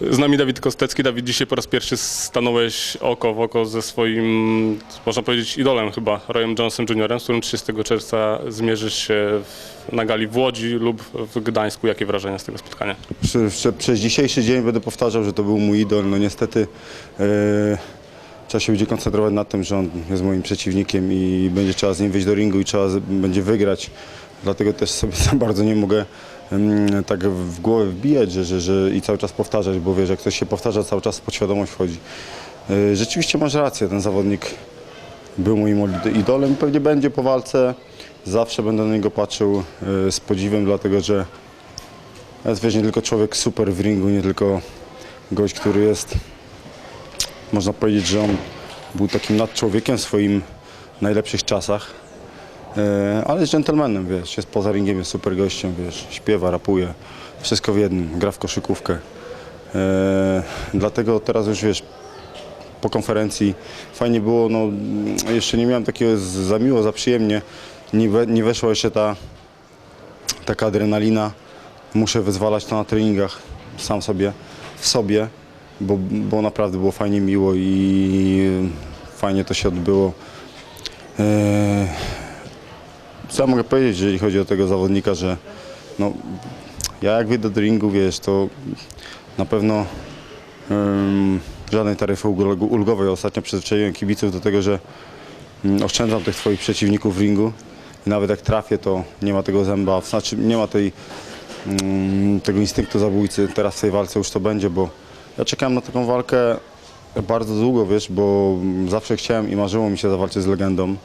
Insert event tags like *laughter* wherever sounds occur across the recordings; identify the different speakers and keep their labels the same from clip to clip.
Speaker 1: Z nami Dawid Kostecki. Dawid, dzisiaj po raz pierwszy stanąłeś oko w oko ze swoim, można powiedzieć, idolem chyba, Royem Johnson Jr., z którym 30 czerwca zmierzysz się w, na gali w Łodzi lub w Gdańsku. Jakie wrażenia z tego spotkania?
Speaker 2: Prze, prze, przez dzisiejszy dzień będę powtarzał, że to był mój idol. No niestety e, trzeba się będzie koncentrować na tym, że on jest moim przeciwnikiem i będzie trzeba z nim wyjść do ringu i trzeba będzie wygrać. Dlatego też sobie *laughs* za bardzo nie mogę tak w głowę wbijać że, że, że, i cały czas powtarzać, bo wiesz, jak ktoś się powtarza, cały czas podświadomość wchodzi. E, rzeczywiście masz rację, ten zawodnik był moim id- idolem pewnie będzie po walce. Zawsze będę na niego patrzył e, z podziwem, dlatego że jest wiesz, nie tylko człowiek super w ringu, nie tylko gość, który jest, można powiedzieć, że on był takim nadczłowiekiem w swoim najlepszych czasach, ale jest dżentelmenem, wiesz, jest poza ringiem, jest super gościem, wiesz, śpiewa, rapuje, wszystko w jednym, gra w koszykówkę. E, dlatego teraz już, wiesz, po konferencji fajnie było, no jeszcze nie miałem takiego za miło, za przyjemnie, nie, we, nie weszła jeszcze ta taka adrenalina, muszę wyzwalać to na treningach sam sobie, w sobie, bo, bo naprawdę było fajnie miło i fajnie to się odbyło. Eee, Co ja mogę powiedzieć, jeżeli chodzi o tego zawodnika, że no, ja jak wyjdę do ringu, wiesz, to na pewno em, żadnej taryfy ulgo- ulgowej. Ostatnio przyzwyczaiłem kibiców do tego, że mm, oszczędzam tych swoich przeciwników w ringu i nawet jak trafię, to nie ma tego zęba, znaczy nie ma tej, mm, tego instynktu zabójcy. Teraz w tej walce już to będzie, bo ja czekałem na taką walkę bardzo długo, wiesz, bo mm, zawsze chciałem i marzyło mi się zawalczyć z legendą,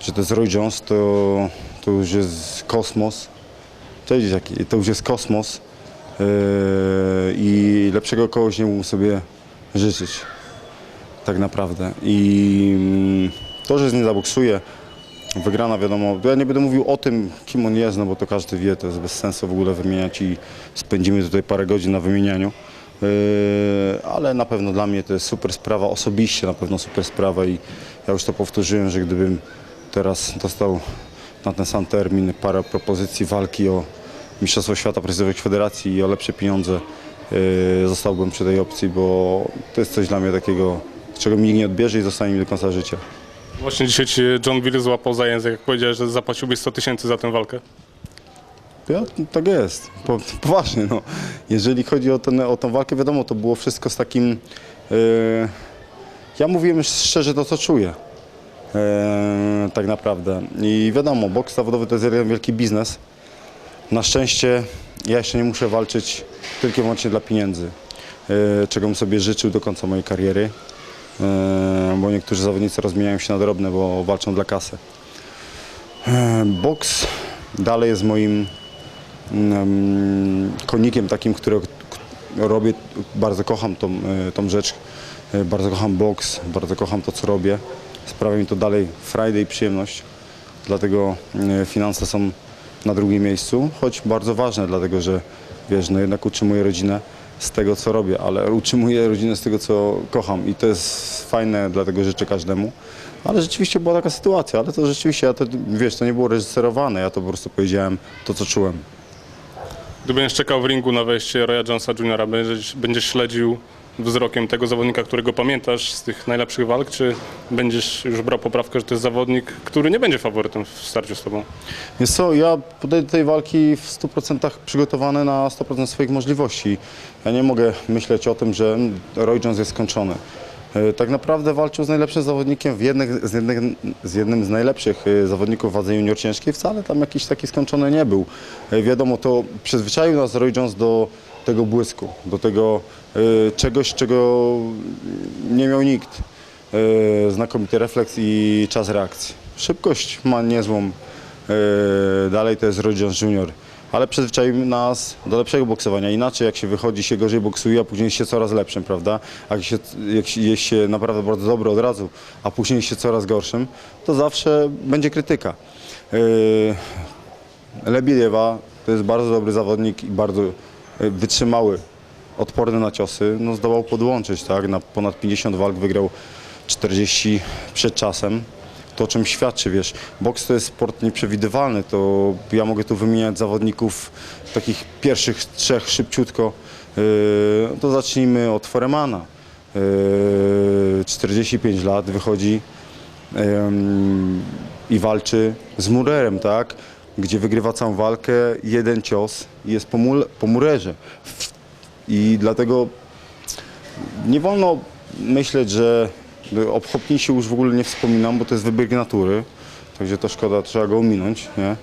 Speaker 2: że to jest Roy Jones, to, to już jest kosmos. Cześć, jaki, to już jest kosmos yy, i lepszego kogoś nie mógł sobie życzyć tak naprawdę. I mm, to, że z nim zaboksuję, wygrana wiadomo, ja nie będę mówił o tym, kim on jest, no bo to każdy wie, to jest bez sensu w ogóle wymieniać i spędzimy tutaj parę godzin na wymienianiu. Yy, ale na pewno dla mnie to jest super sprawa, osobiście na pewno super sprawa i ja już to powtórzyłem, że gdybym teraz dostał na ten sam termin parę propozycji walki o Mistrzostwo Świata Prezydentowych Federacji i o lepsze pieniądze, yy, zostałbym przy tej opcji, bo to jest coś dla mnie takiego, czego mi nikt nie odbierze i zostanie mi do końca życia.
Speaker 1: Właśnie dzisiaj ci John Will złapał za język, jak powiedziałeś, że zapłaciłbyś 100 tysięcy za tę walkę.
Speaker 2: Ja, tak jest, po, poważnie. No. Jeżeli chodzi o, ten, o tą walkę, wiadomo, to było wszystko z takim... Yy, ja mówiłem szczerze to, co czuję. Yy, tak naprawdę. I wiadomo, boks zawodowy to jest jeden wielki biznes. Na szczęście ja jeszcze nie muszę walczyć tylko i wyłącznie dla pieniędzy, yy, czego bym sobie życzył do końca mojej kariery. Yy, bo niektórzy zawodnicy rozmieniają się na drobne, bo walczą dla kasy. Boks dalej jest moim mm, konikiem takim, który robię, bardzo kocham tą, e, tą rzecz, E, bardzo kocham boks, bardzo kocham to, co robię. Sprawia mi to dalej frajdę i przyjemność, dlatego e, finanse są na drugim miejscu, choć bardzo ważne, dlatego że wiesz, no jednak utrzymuję rodzinę z tego, co robię, ale utrzymuję rodzinę z tego, co kocham i to jest fajne, dlatego życzę każdemu. Ale rzeczywiście była taka sytuacja, ale to rzeczywiście, ja to, wiesz, to nie było reżyserowane, ja to po prostu powiedziałem to, co czułem.
Speaker 1: Gdy będziesz czekał w ringu na wejście Roya Jonesa Jr., będziesz, będziesz śledził wzrokiem tego zawodnika, którego pamiętasz z tych najlepszych walk, czy będziesz już brał poprawkę, że to jest zawodnik, który nie będzie faworytem w starciu z tobą?
Speaker 2: Wiesz co, ja podejdę do tej walki w 100% przygotowany na 100% swoich możliwości. Ja nie mogę myśleć o tym, że Roy Jones jest skończony. E, Tak naprawdę walczył z najlepszym zawodnikiem, w jednych, z, jednych, z jednym z najlepszych e, zawodników wadze junior ciężkiej. Wcale tam jakiś taki skończony nie był. E, Wiadomo, to przyzwyczaił nas Roy Jones do tego błysku, do tego e, czegoś, czego nie miał nikt. E, Znakomity refleks i czas reakcji. Szybkość ma niezłą. E, Dalej to jest Jones Jr. Ale przyzwyczaił nas do lepszego boksowania. Inaczej jak się wychodzi, się gorzej boksuje, a później się coraz lepszym, prawda? A jak się, jak jest się naprawdę bardzo dobry od razu, a później się coraz gorszym, to zawsze będzie krytyka. Lebiedewa to jest bardzo dobry zawodnik i bardzo wytrzymały, odporny na ciosy. No, zdołał podłączyć, tak? Na ponad 50 walk wygrał 40 przed czasem. To o czym świadczy, wiesz, boks to jest sport nieprzewidywalny, to ja mogę tu wymieniać zawodników takich pierwszych trzech szybciutko, to zacznijmy od Foremana. Yy, 45 lat wychodzi em, i walczy z Murerem, tak? Gdzie wygrywa całą walkę, jeden cios jest po, po murerze. I dlatego nie wolno myśleć, że o Hopkinsie już w ogóle nie wspominam, bo to jest wybieg natury, także to szkoda, trzeba go ominąć, nie?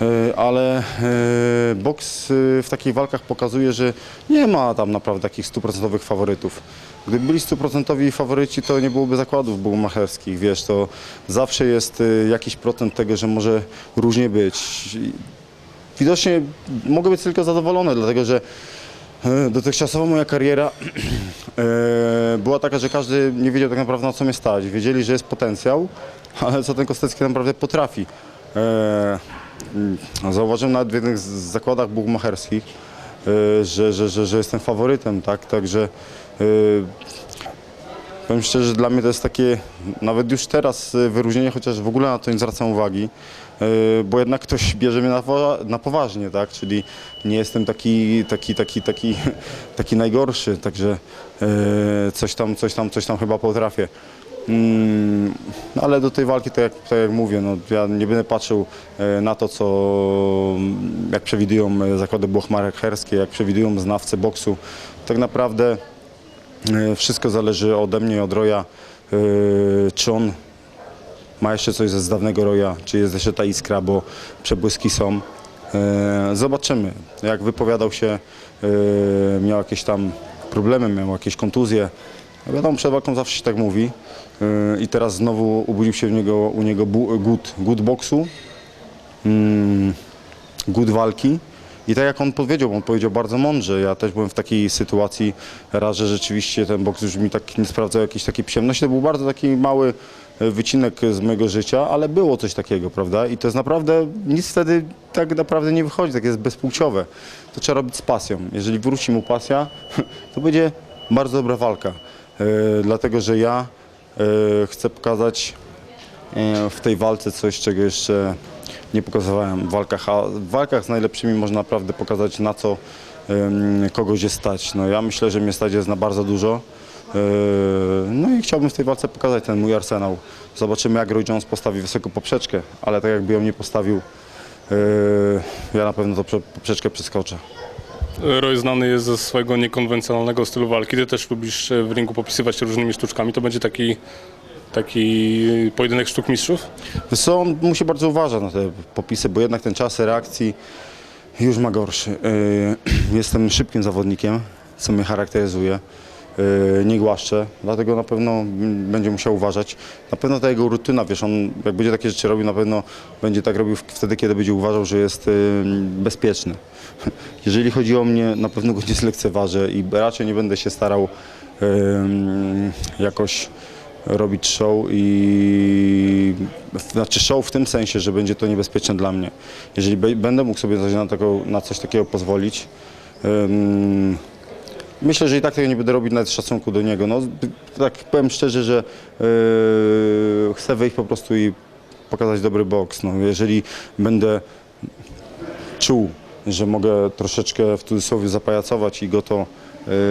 Speaker 2: E, Ale e, boks e, w takich walkach pokazuje, że nie ma tam naprawdę takich stuprocentowych faworytów. Gdyby byli stuprocentowi faworyci, to nie byłoby zakładów buchmacherskich, wiesz, to zawsze jest jakiś procent tego, że może różnie być. Widocznie mogę być tylko zadowolony, dlatego że dotychczasowa moja kariera *clears throat* była taka, że każdy nie wiedział tak naprawdę na co mnie stać. Wiedzieli, że jest potencjał, ale co ten Kostecki naprawdę potrafi. Zauważyłem nawet w jednych z zakładach buchmacherskich, e, że, że, że, że jestem faworytem, tak, także e, Powiem szczerze, dla mnie to jest takie, nawet już teraz e, wyróżnienie, chociaż w ogóle na to nie zwracam uwagi, bo jednak ktoś bierze mnie na, powa- na poważnie, tak? Czyli nie jestem taki, taki, taki, taki, *laughs* taki najgorszy, także coś tam, coś tam, coś tam chyba potrafię. Mm, no ale do tej walki, tak jak, tak jak mówię, no, ja nie będę patrzył e, na to, co jak przewidują e, zakłady buchmacherskie, jak przewidują znawcy boksu. Tak naprawdę E, Wszystko zależy ode mnie, od Roja, e, czy on ma jeszcze coś z dawnego Roja, czy jest jeszcze ta iskra, bo przebłyski są. E, Zobaczymy. Jak wypowiadał się, e, miał jakieś tam problemy, miał jakieś kontuzje. No Wiadomo, przed walką zawsze się tak mówi. I teraz znowu ubudził się w niego, u niego głód, głód boksu, mm, głód walki. I tak jak on powiedział, on powiedział bardzo mądrze, ja też byłem w takiej sytuacji raz, że rzeczywiście ten boks już mi tak nie sprawdzał jakiejś takiej przyjemności. To był bardzo taki mały e, wycinek z mojego życia, ale było coś takiego, prawda? I to jest naprawdę, nic wtedy tak naprawdę nie wychodzi, tak jest bezpłciowe. To trzeba robić z pasją. Jeżeli wróci mu pasja, *laughs* to będzie bardzo dobra walka. E, dlatego, że ja chcę pokazać e, w tej walce coś, czego jeszcze nie pokazywałem w walkach, a w walkach z najlepszymi można naprawdę pokazać na co kogoś jest stać. No ja myślę, że mnie stać jest na bardzo dużo. E, No i chciałbym w tej walce pokazać ten mój arsenał. Zobaczymy jak Roy Jones postawi wysoką poprzeczkę, ale tak jakby ją nie postawił, e, ja na pewno prze- poprzeczkę przeskoczę.
Speaker 1: Roy znany jest ze swojego niekonwencjonalnego stylu walki. Ty też lubisz e, w ringu popisywać się różnymi sztuczkami. To będzie taki, taki pojedynek sztuk mistrzów?
Speaker 2: Co, on musi bardzo uważać na te popisy, bo jednak ten czas reakcji już ma gorszy. Yy, *clears throat* Jestem szybkim zawodnikiem, co mnie charakteryzuje. Yy, Nie głaszczę, dlatego na pewno będzie musiał uważać. Na pewno ta jego rutyna, wiesz, on jak będzie takie rzeczy robił, na pewno będzie tak robił wtedy, kiedy będzie uważał, że jest yy, bezpieczny. *laughs* Jeżeli chodzi o mnie, na pewno go nie zlekceważę i raczej nie będę się starał yy, jakoś robić show i znaczy show w tym sensie, że będzie to niebezpieczne dla mnie. Jeżeli będę mógł sobie na, na coś takiego pozwolić, myślę, że i tak tego nie będę robić nawet szacunku do niego. No, tak powiem szczerze, że yy, chcę wyjść po prostu i pokazać dobry boks. No, jeżeli będę czuł, że mogę troszeczkę w cudzysłowie zapajacować i go to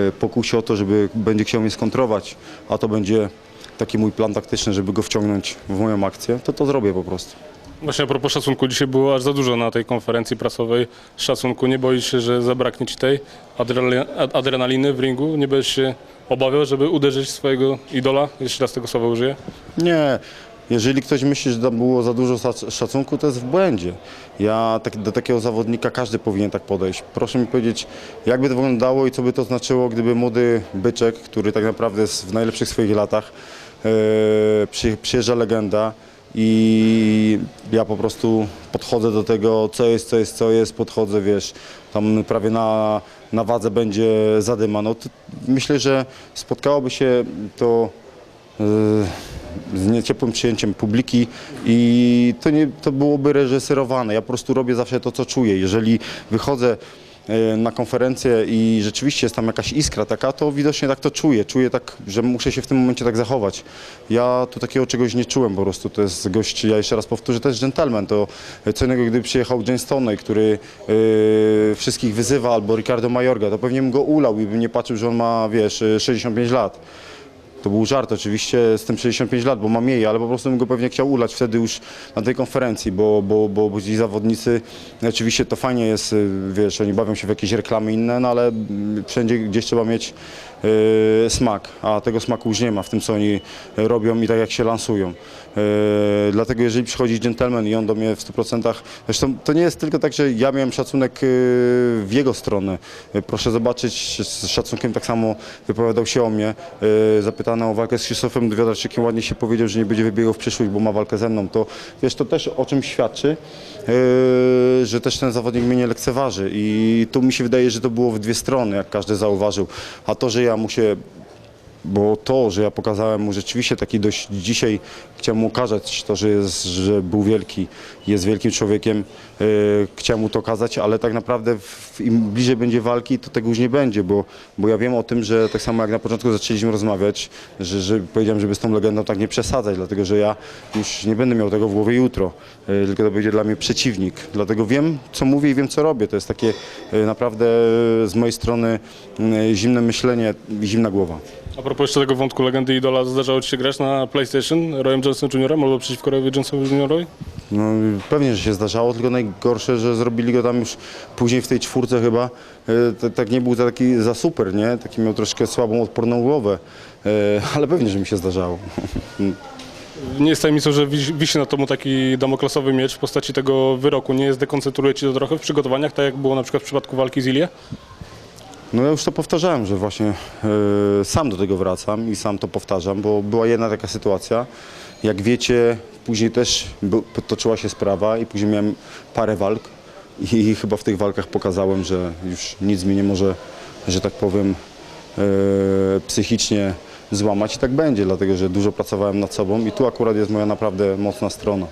Speaker 2: y, pokusi o to, żeby będzie chciał mnie skontrować, a to będzie taki mój plan taktyczny, żeby go wciągnąć w moją akcję, to to zrobię po prostu.
Speaker 1: Właśnie a propos szacunku, dzisiaj było aż za dużo na tej konferencji prasowej szacunku. Nie boisz się, że zabraknie ci tej adrenali- ad- adrenaliny w ringu? Nie będziesz się obawiał, żeby uderzyć swojego idola, jeśli raz tego słowa użyję?
Speaker 2: Nie, jeżeli ktoś myśli, że było za dużo szacunku, to jest w błędzie. Ja tak, do takiego zawodnika każdy powinien tak podejść. Proszę mi powiedzieć, jak by to wyglądało i co by to znaczyło, gdyby młody byczek, który tak naprawdę jest w najlepszych swoich latach, przy, przyjeżdża legenda i ja po prostu podchodzę do tego, co jest, co jest, co jest, podchodzę, wiesz, tam prawie na, na wadze będzie zadyma. No, myślę, że spotkałoby się to z nieciepłym przyjęciem publiki i to, nie, to byłoby reżyserowane. Ja po prostu robię zawsze to, co czuję. Jeżeli wychodzę e, na konferencję i rzeczywiście jest tam jakaś iskra taka, to widocznie tak to czuję. Czuję tak, że muszę się w tym momencie tak zachować. Ja tu takiego czegoś nie czułem po prostu. To jest gość, ja jeszcze raz powtórzę, to jest gentleman. To co innego, gdyby przyjechał James Stoney, który e, wszystkich wyzywa, albo Ricardo Mayorga, to pewnie bym go ulał i bym nie patrzył, że on ma, wiesz, e, 65 lat. To był żart oczywiście z tym 65 lat, bo mam jej, ale po prostu bym go pewnie chciał ulać wtedy już na tej konferencji, bo, bo, bo, bo ci zawodnicy, oczywiście to fajnie jest, y, wiesz, oni bawią się w jakieś reklamy inne, no ale mm, wszędzie gdzieś trzeba mieć smak, a tego smaku już nie ma w tym, co oni robią i tak jak się lansują. Y, dlatego jeżeli przychodzi gentleman i on do mnie w 100%, zresztą to nie jest tylko tak, że ja miałem szacunek y, w jego stronę. Proszę zobaczyć, z szacunkiem tak samo wypowiadał się o mnie. Zapytany o walkę z Krzysztofem Dwiadarczykiem, ładnie się powiedział, że nie będzie wybiegał w przyszłość, bo ma walkę ze mną. To wiesz, to też o czym świadczy, że też ten zawodnik mnie nie lekceważy. I tu mi się wydaje, że to było w dwie strony, jak każdy zauważył. A to, że ja mu się bo to, że ja pokazałem mu rzeczywiście taki dość dzisiaj chciałem mu okazać to, że, jest, że był wielki, jest wielkim człowiekiem, e, chciałem mu to okazać, ale tak naprawdę w, im bliżej będzie walki, to tego już nie będzie, bo, bo ja wiem o tym, że tak samo jak na początku zaczęliśmy rozmawiać, że, że powiedziałem, żeby z tą legendą tak nie przesadzać, dlatego że ja już nie będę miał tego w głowie jutro, e, tylko to będzie dla mnie przeciwnik, dlatego wiem co mówię i wiem co robię, to jest takie e, naprawdę z mojej strony zimne myślenie, zimna głowa.
Speaker 1: A propos jeszcze tego wątku legendy idola, zdarzało Ci się grać na PlayStation Royem Johnson Jr. albo przeciwko Royowi Johnsonowi Jr.?
Speaker 2: No pewnie, że się zdarzało, tylko najgorsze, że zrobili go tam już później w tej czwórce chyba, e, tak nie był za taki za super, nie? Taki miał troszkę słabą, odporną głowę, e, ale pewnie, że mi się zdarzało.
Speaker 1: Nie jest tajemnicą, że wisi, wisi na tobą taki damoklesowy miecz w postaci tego wyroku. Nie zdekoncentruje Ci to trochę w przygotowaniach, tak jak było na przykład w przypadku walki z Ilie?
Speaker 2: No ja już to powtarzałem, że właśnie e, sam do tego wracam i sam to powtarzam, bo była jedna taka sytuacja. Jak wiecie, później też był, toczyła się sprawa i później miałem parę walk i chyba w tych walkach pokazałem, że już nic mi nie może, że tak powiem, e, psychicznie złamać i tak będzie, dlatego że dużo pracowałem nad sobą i tu akurat jest moja naprawdę mocna strona.